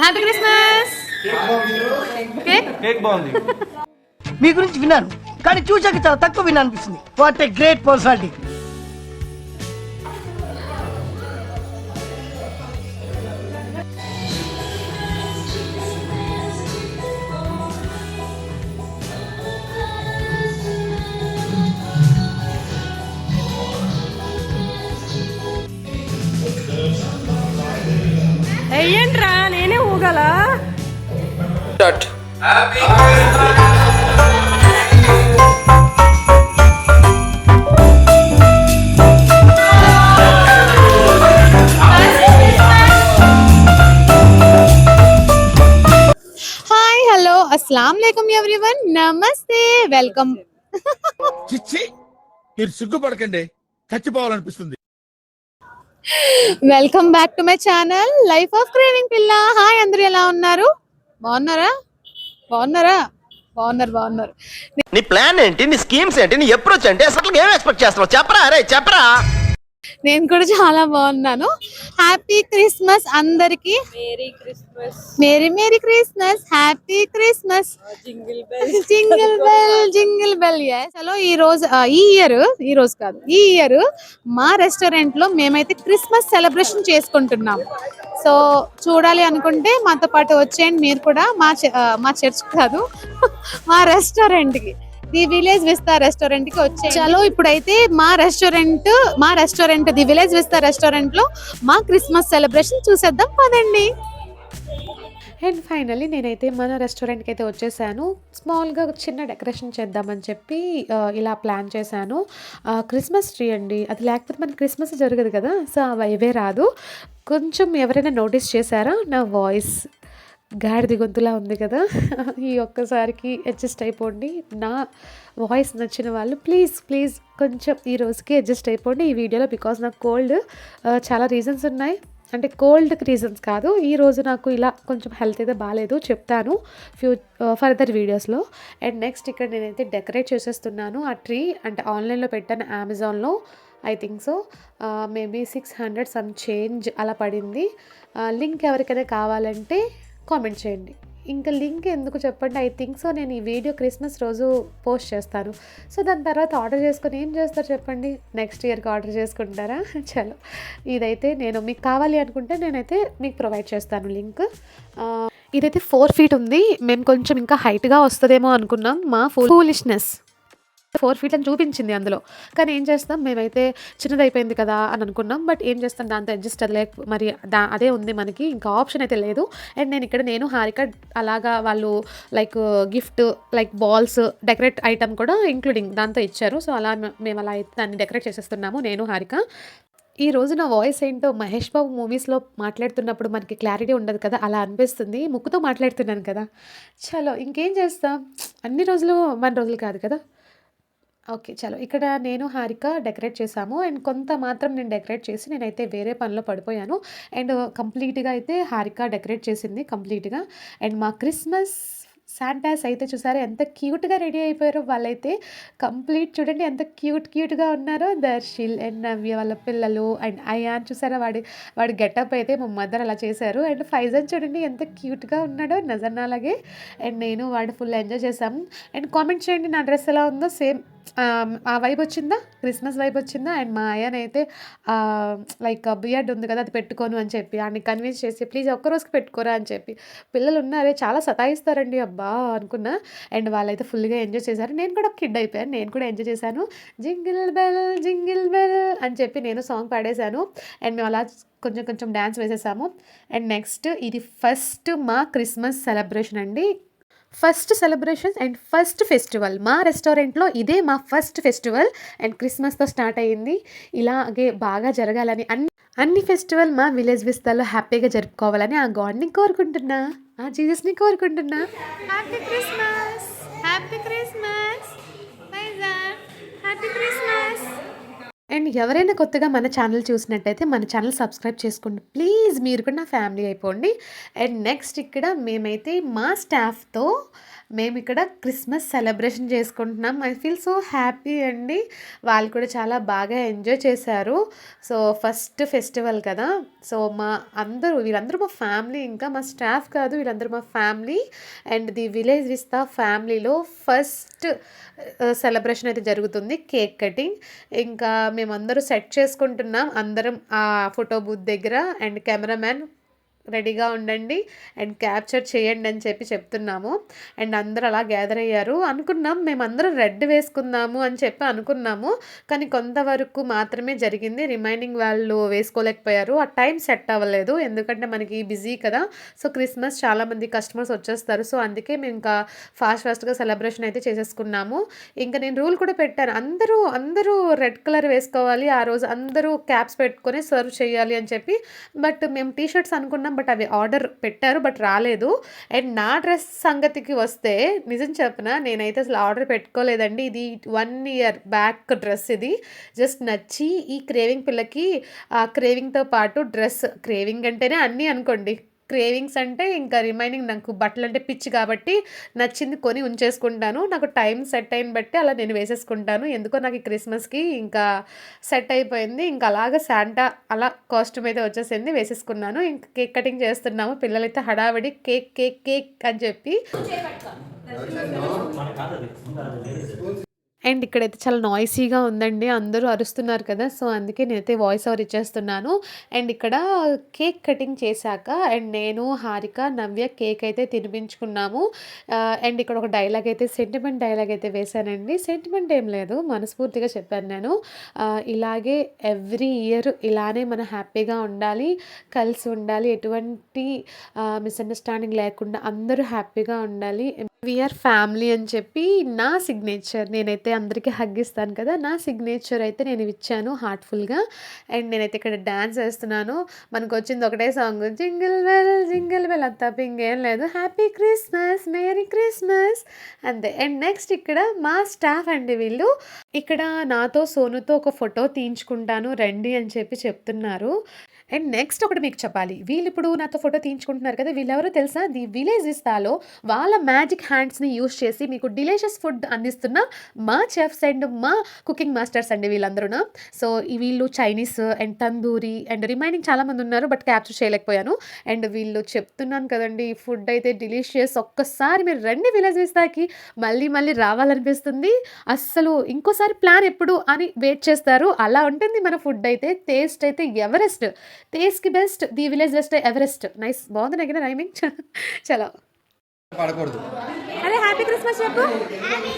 Happy Christmas cake cake బాగుంది. మీ గురించి విన్నాను కానీ చూశాక చాలా తక్కువ విన్నా అనిపిస్తుంది వాట్ ఏ గ్రేట్ పర్సనాలిటీ వెయ్యంట్రా ఊగల హాయ్ హలో అస్సలం వాలేకుమ్ ఎవ్రీవన్ నమస్తే వెల్కమ్ చిచ్చి మీరు సిగ్గుపడకండి. చచ్చిపోవాలనిపిస్తుంది. Welcome back to my channel life of craving పిల్ల హాయ్ అందరూ ఎలా ఉన్నారు? బాగున్నారా? బాగున్నారా? బాగున్నారు బాగున్నారు. నీ ప్లాన్ ఏంటి? నీ స్కీమ్స్ ఏంటి? నీ అప్రోచ్ ఏంటి? అసలు ఏం ఎక్స్పెక్ట్ చేస్తున్నావు? చెప్పరా అరే చెప్పరా. నేను కూడా చాలా బాగున్నాను. హ్యాపీ క్రిస్మస్ అందరికి. Merry merry Christmas happy Christmas jingle bell jingle bell చలో ఈ రోజు ఈ ఇయర్ ఈ రోజు కాదు ఈ ఇయర్ మా రెస్టారెంట్లో మేమైతే క్రిస్మస్ సెలబ్రేషన్ చేసుకుంటున్నాం. సో చూడాలి అనుకుంటే మాతో పాటు వచ్చేయండి మీరు కూడా మా మా చర్చ్ కాదు మా రెస్టారెంట్కి. ది విలేజ్ విస్తా రెస్టారెంట్కి వచ్చే చలో ఇప్పుడైతే మా రెస్టారెంట్ మా రెస్టారెంట్ ది విలేజ్ విస్తా రెస్టారెంట్లో మా క్రిస్మస్ సెలబ్రేషన్ చూసేద్దాం పదండి. అండ్ ఫైనల్లీ నేనైతే మన రెస్టారెంట్కి అయితే వచ్చేసాను. స్మాల్గా చిన్న డెకరేషన్ చేద్దామని చెప్పి ఇలా ప్లాన్ చేశాను. క్రిస్మస్ ట్రీ అండి. అది లేకపోతే మనకి క్రిస్మస్ జరగదు కదా సో అవి ఇవే రాదు. కొంచెం ఎవరైనా నోటీస్ చేశారా? నా వాయిస్ గాడిది గొంతులా ఉంది కదా. ఈ ఒక్కసారికి అడ్జస్ట్ అయిపోండి. నా వాయిస్ నచ్చిన వాళ్ళు ప్లీజ్ ప్లీజ్ కొంచెం ఈ రోజుకి అడ్జస్ట్ అయిపోండి. ఈ వీడియోలో బికాజ్ నాకు కోల్డ్ చాలా రీజన్స్ ఉన్నాయి. అంటే కోల్డ్కి రీజన్స్ కాదు. ఈ రోజు నాకు ఇలా కొంచెం హెల్త్ అయితే బాగాలేదు చెప్తాను ఫ్యూ ఫర్దర్ వీడియోస్లో అండ్ నెక్స్ట్ ఇక్కడ నేనైతే డెకరేట్ చేసేస్తున్నాను ఆ ట్రీ అంటే ఆన్లైన్లో పెట్టాను అమెజాన్లో I think so maybe six hundred some change అలా పడింది. లింక్ ఎవరికైనా కావాలంటే కామెంట్ చేయండి. ఇంకా లింక్ ఎందుకు చెప్పండి? ఐ థింక్ సో నేను ఈ వీడియో క్రిస్మస్ రోజు పోస్ట్ చేస్తాను. సో దాని తర్వాత ఆర్డర్ చేసుకొని ఏం చేస్తారు చెప్పండి? నెక్స్ట్ ఇయర్కి ఆర్డర్ చేసుకుంటారా? చలో. ఇదైతే నేను మీకు కావాలి అనుకుంటే నేనైతే మీకు ప్రొవైడ్ చేస్తాను లింక్. ఇదైతే ఫోర్ ఫీట్ ఉంది. మేము కొంచెం ఇంకా హైట్గా వస్తుందేమో అనుకున్నాం. మా ఫూలిష్నెస్. ఫోర్ ఫీట్ అని చూపించింది అందులో. కానీ ఏం చేస్తాం? మేమైతే చిన్నది అయిపోయింది కదా అని అనుకున్నాం. బట్ ఏం చేస్తాం? దాంతో అడ్జస్ట్ అదే మరి దా అదే ఉంది మనకి. ఇంకా ఆప్షన్ అయితే లేదు. అండ్ నేను ఇక్కడ నేను హారిక అలాగా వాళ్ళు like gift like balls decorate item కూడా ఇంక్లూడింగ్ దాంతో ఇచ్చారు. సో అలా మేము అలా అయితే దాన్ని డెకరేట్ చేసేస్తున్నాము నేను హారిక. ఈ రోజు నా వాయిస్ ఏంటో మహేష్ బాబు మూవీస్లో మాట్లాడుతున్నప్పుడు మనకి క్లారిటీ ఉండదు కదా. అలా అనిపిస్తుంది. ముక్కుతో మాట్లాడుతున్నాను కదా. చలో ఇంకేం చేస్తాం? అన్ని రోజులు మన రోజులు కాదు కదా. ఓకే చలో. ఇక్కడ నేను హారిక డెకరేట్ చేశాము. అండ్ కొంత మాత్రం నేను డెకరేట్ చేసి నేనైతే వేరే పనిలో పడిపోయాను. అండ్ కంప్లీట్గా అయితే హారిక డెకరేట్ చేసింది కంప్లీట్గా. అండ్ మా క్రిస్మస్ శాంటాస్ అయితే చూసారా ఎంత క్యూట్గా రెడీ అయిపోయారో వాళ్ళైతే. కంప్లీట్ చూడండి ఎంత క్యూట్ క్యూట్గా ఉన్నారో దర్శిల్ అండ్ నవ్య వాళ్ళ పిల్లలు అండ్ అయాన్ చూసారా వాడి వాడి గెటప్ అయితే మా మదర్ అలా చేశారు. అండ్ ఫైజన్ చూడండి ఎంత క్యూట్గా ఉన్నాడో నజర్నా అలాగే. అండ్ నేను వాడు ఫుల్ ఎంజాయ్ చేశాము. అండ్ కామెంట్ చేయండి నా డ్రెస్ ఎలా ఉందో. సేమ్ ఆ వైబ్ వచ్చిందా? క్రిస్మస్ వైబ్ వచ్చిందా? అండ్ మా అయ్యనైతే లైక్ బియర్డ్ ఉంది కదా అది పెట్టుకోను అని చెప్పి ఆయన్ని కన్విన్స్ చేసి ప్లీజ్ ఒక్క రోజుకి పెట్టుకోరా అని చెప్పి. పిల్లలు ఉన్నారే చాలా సతాయిస్తారండి అబ్బా అనుకున్నా. అండ్ వాళ్ళైతే ఫుల్గా ఎంజాయ్ చేశారు. నేను కూడా కిడ్ అయిపోయాను నేను కూడా ఎంజాయ్ చేశాను. జింగిల్ బెల్ జింగిల్ బెల్ అని చెప్పి నేను సాంగ్ పాడేశాను. అండ్ మేము అలా కొంచెం కొంచెం డ్యాన్స్ వేసేసాము. అండ్ నెక్స్ట్ ఇది ఫస్ట్ మా క్రిస్మస్ సెలబ్రేషన్ అండి. First celebrations and first festival మా రెస్టారెంట్లో ఇదే మా ఫస్ట్ ఫెస్టివల్ అండ్ క్రిస్మస్తో స్టార్ట్ అయ్యింది. ఇలాగే బాగా జరగాలని అన్ని అన్ని ఫెస్టివల్ మా విలేజ్ విస్తాల్లో హ్యాపీగా జరుపుకోవాలని ఆ గాడ్ని కోరుకుంటున్నా. ఆ జీసస్ని కోరుకుంటున్నా. Happy Christmas happy Christmas happy Christmas and ఎవరైనా కొత్తగా మన ఛానల్ చూసినట్టయితే మన ఛానల్ సబ్స్క్రైబ్ చేసుకోండి. ప్లీజ్ మీరు కూడా నా ఫ్యామిలీ అయిపోండి. అండ్ నెక్స్ట్ ఇక్కడ మేమైతే మా స్టాఫ్తో మేము ఇక్కడ క్రిస్మస్ సెలబ్రేషన్ చేసుకుంటున్నాం. ఐ ఫీల్ సో హ్యాపీ అండి. వాళ్ళు కూడా చాలా బాగా ఎంజాయ్ చేశారు. సో ఫస్ట్ ఫెస్టివల్ కదా. సో మా అందరూ వీళ్ళందరూ మా ఫ్యామిలీ ఇంకా మా స్టాఫ్ కాదు వీళ్ళందరూ మా family. And the village vista ఫ్యామిలీలో ఫస్ట్ సెలబ్రేషన్ అయితే జరుగుతుంది కేక్ కటింగ్. ఇంకా మేమందరూ సెట్ చేసుకుంటున్నాం. అందరం ఆ ఫోటో బూత్ దగ్గర అండ్ కెమెరామ్యాన్ రెడీగా ఉండండి అండ్ క్యాప్చర్ చేయండి అని చెప్పి చెప్తున్నాము. అండ్ అందరూ అలా గ్యాదర్ అయ్యారు. అనుకున్నాం మేమందరం రెడ్ వేసుకుందాము అని చెప్పి అనుకున్నాము. కానీ కొంతవరకు మాత్రమే జరిగింది. రిమైనింగ్ వాళ్ళు వేసుకోలేకపోయారు. ఆ టైం సెట్ అవ్వలేదు. ఎందుకంటే మనకి బిజీ కదా. సో క్రిస్మస్ చాలామంది కస్టమర్స్ వచ్చేస్తారు. సో అందుకే మేము ఇంకా ఫాస్ట్ ఫాస్ట్గా సెలబ్రేషన్ అయితే చేసేసుకున్నాము. ఇంకా నేను రూల్ కూడా పెట్టాను. అందరూ అందరూ రెడ్ కలర్ వేసుకోవాలి. ఆ రోజు అందరూ క్యాప్స్ పెట్టుకొని సర్వ్ చేయాలి అని చెప్పి. బట్ మేము టీ షర్ట్స్ అనుకున్నాం. బట్ అవి ఆర్డర్ పెట్టారు బట్ రాలేదు. అండ్ నా డ్రెస్ సంగతికి వస్తే నిజం చెప్పిన నేనైతే అసలు ఆర్డర్ పెట్టుకోలేదండి. ఇది వన్ ఇయర్ బ్యాక్ డ్రెస్ ఇది. జస్ట్ నచ్చి ఈ క్రేవింగ్ పిల్లకి ఆ క్రేవింగ్తో పాటు డ్రెస్ క్రేవింగ్ అంటేనే అన్నీ అనుకోండి. క్రేవింగ్స్ అంటే ఇంకా రిమైనింగ్ నాకు బట్టలు అంటే పిచ్చి కాబట్టి నచ్చింది కొని ఉంచేసుకుంటాను. నాకు టైం సెట్ అయిన బట్టి అలా నేను వేసేసుకుంటాను. ఎందుకో నాకు ఈ క్రిస్మస్కి ఇంకా సెట్ అయిపోయింది. ఇంకా అలాగ శాంటా అలా కాస్ట్యూమ్ అయితే వచ్చేసింది. వేసేసుకున్నాను. ఇంకా కేక్ కటింగ్ చేస్తున్నాము. పిల్లలైతే హడావిడి కేక్ కేక్ కేక్ అని చెప్పి అండ్ ఇక్కడైతే చాలా నాయిసీగా ఉందండి. అందరూ అరుస్తున్నారు కదా సో అందుకే నేనైతే వాయిస్ ఓవర్ ఇచ్చేస్తున్నాను. అండ్ ఇక్కడ కేక్ కటింగ్ చేశాక అండ్ నేను హారిక నవ్య కేక్ అయితే తినిపించుకున్నాము. అండ్ ఇక్కడ ఒక డైలాగ్ అయితే సెంటిమెంట్ డైలాగ్ అయితే వేశానండి. సెంటిమెంట్ ఏం లేదు మనస్ఫూర్తిగా చెప్పాను నేను. ఇలాగే ఎవ్రీ ఇయర్ ఇలానే మనం హ్యాపీగా ఉండాలి కలిసి ఉండాలి. ఎటువంటి మిస్అండర్స్టాండింగ్ లేకుండా అందరూ హ్యాపీగా ఉండాలి. వీఆర్ ఫ్యామిలీ అని చెప్పి నా సిగ్నేచర్ నేనైతే అందరికీ హగ్ ఇస్తాను కదా నా సిగ్నేచర్ అయితే నేను ఇచ్చాను హార్ట్ఫుల్గా అండ్ నేనైతే ఇక్కడ డ్యాన్స్ వేస్తున్నాను. మనకు వచ్చింది ఒకటే song jingle bell jingle bell అంత తప్ప ఇంకేం లేదు. హ్యాపీ క్రిస్మస్ మేరీ క్రిస్మస్ అంతే. అండ్ నెక్స్ట్ ఇక్కడ మా స్టాఫ్ అండి వీళ్ళు. ఇక్కడ నాతో సోనుతో ఒక ఫోటో తీయించుకుంటాను రండి అని చెప్పి చెప్తున్నారు. అండ్ నెక్స్ట్ ఒకటి మీకు చెప్పాలి. వీళ్ళు ఇప్పుడు నాతో ఫోటో తీయించుకుంటున్నారు కదా వీళ్ళెవరో తెలుసా? ది విలేజ్ ఇస్తాలో వాళ్ళ మ్యాజిక్ హ్యాండ్స్ని యూస్ చేసి మీకు డిలీషియస్ ఫుడ్ అందిస్తున్న మా చెఫ్స్ అండ్ మా కుకింగ్ మాస్టర్స్ అండి వీళ్ళందరూ సో ఈ వీళ్ళు Chinese and tandoori and remaining చాలామంది ఉన్నారు బట్ క్యాప్చర్ చేయలేకపోయాను. అండ్ వీళ్ళు చెప్తున్నాను కదండి ఫుడ్ అయితే డిలీషియస్ ఒక్కసారి మీరు రండి విలేజ్ ఇస్తాకి మళ్ళీ మళ్ళీ రావాలనిపిస్తుంది. అస్సలు ఇంకోసారి ప్లాన్ ఎప్పుడు అని వెయిట్ చేస్తారు. అలా ఉంటుంది మన ఫుడ్ అయితే టేస్ట్ అయితే ఎవరెస్ట్. టేస్ట్కి best the village best Everest nice బాగుంది నాకు రైమింగ్ చలో పడకూడదు అరే హ్యాపీ క్రిస్మస్ చెప్పు హ్యాపీ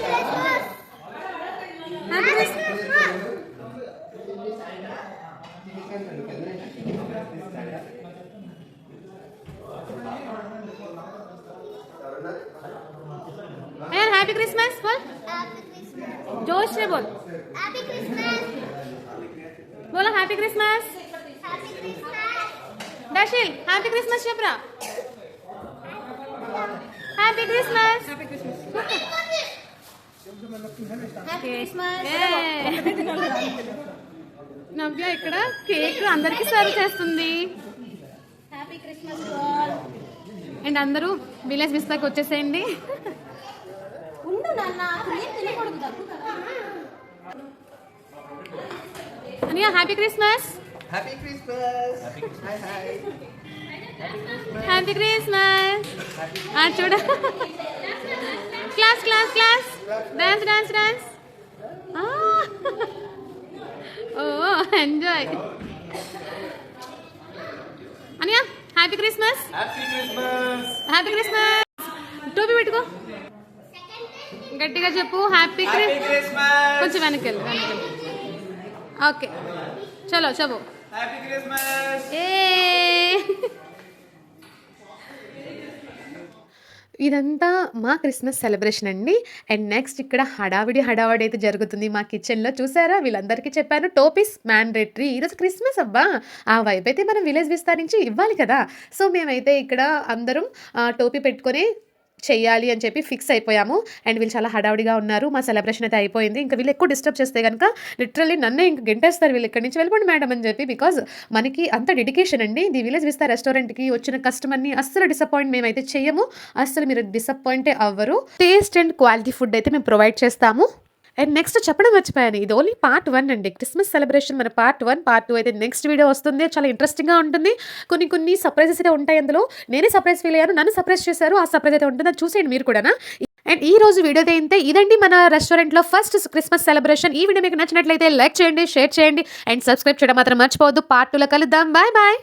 यार हैप्पी क्रिसमस बोल जोश से बोल हैप्पी क्रिसमस बोलो हैप्पी क्रिसमस దశిల్ హ్యాపీ క్రిస్మస్ చెప్పరా? Happy Christmas happy Christmas Navya ఇక్కడ కేక్ అందరికి సర్వ్ చేస్తుంది. అండ్ అందరూ విలేజ్ విస్తాకి వచ్చేసేయండి. Happy Christmas happy Christmas hi hi happy Christmas ఆ చూడ. Class class class dance dance dance ఓ ఎంజాయ్ అనియా హ్యాపీ క్రిస్మస్ హ్యాపీ క్రిస్మస్ టోపీ పెట్టుకో గట్టిగా చెప్పు. హ్యాపీ క్రిస్ క్రిస్మస్ కొంచెం వెనక్కి వెళ్ళు వెనక్కి వెళ్ళు ఓకే చలో చలో హ్యాపీ క్రిస్మస్ ఇదంతా మా క్రిస్మస్ సెలబ్రేషన్ అండి. అండ్ నెక్స్ట్ ఇక్కడ హడావిడి హడావిడి అయితే జరుగుతుంది మా కిచెన్లో చూసారా? వీళ్ళందరికీ చెప్పాను టోపీస్ మ్యాండేటరీ ఈరోజు క్రిస్మస్ అబ్బా! ఆ వైపు అయితే మనం విలేజ్ విస్తరించి ఇవ్వాలి కదా. సో మేమైతే ఇక్కడ అందరం టోపీ పెట్టుకొని చెయ్యాలి అని చెప్పి ఫిక్స్ అయిపోయాము. అండ్ వీళ్ళు చాలా హడావుడిగా ఉన్నారు. మా సెలబ్రేషన్ అయితే అయిపోయింది. ఇంకా వీళ్ళు ఎక్కువ డిస్టర్బ్ చేస్తే కనుక లిటరల్లీ నన్నే ఇంక గెంటేస్తారు వీళ్ళు ఇక్కడి నుంచి. వెళ్ళిపోండి మేడం అని చెప్పి బికాజ్ మనకి అంత డెడికేషన్ అండి. ది విలేజ్ విస్తా రెస్టారెంట్కి వచ్చిన కస్టమర్ని అస్సలు డిసప్పాయింట్ మేమైతే చెయ్యము. అస్సలు మీరు డిసప్పాయింటే అవ్వరు. టేస్ట్ అండ్ క్వాలిటీ ఫుడ్ అయితే మేము ప్రొవైడ్ చేస్తాము. అండ్ నెక్స్ట్ చెప్పడం మర్చిపోయాను. ఇది ఓన్లీ పార్ట్ వన్ అండి. క్రిస్మస్ సెలబ్రేషన్ మన పార్ట్ వన్ పార్ట్ టూ అయితే నెక్స్ట్ వీడియో వస్తుంది. చాలా ఇంట్రెస్టింగ్గా ఉంటుంది. కొన్ని కొన్ని సర్ప్రైజెస్ అయితే ఉంటాయి అందులో. నేనే సర్ప్రైజ్ ఫీల్ అయ్యాను నన్ను సర్ప్రైజ్ చేశారు ఆ సర్ప్రైజ్ అయితే ఉంటుంది. అది చూసేయండి మీరు కూడా అండ్ ఈ రోజు వీడియో అయితే ఇదండి మన రెస్టారెంట్లో ఫస్ట్ క్రిస్మస్ సెలబ్రేషన్ ఈ వీడియో మీకు నచ్చినట్లయితే లైక్ చేయండి షేర్ చేయండి. అండ్ సబ్స్క్రైబ్ చేయడం మాత్రం మర్చిపోవద్దు. పార్ట్ టూలో కలుద్దాం. Bye bye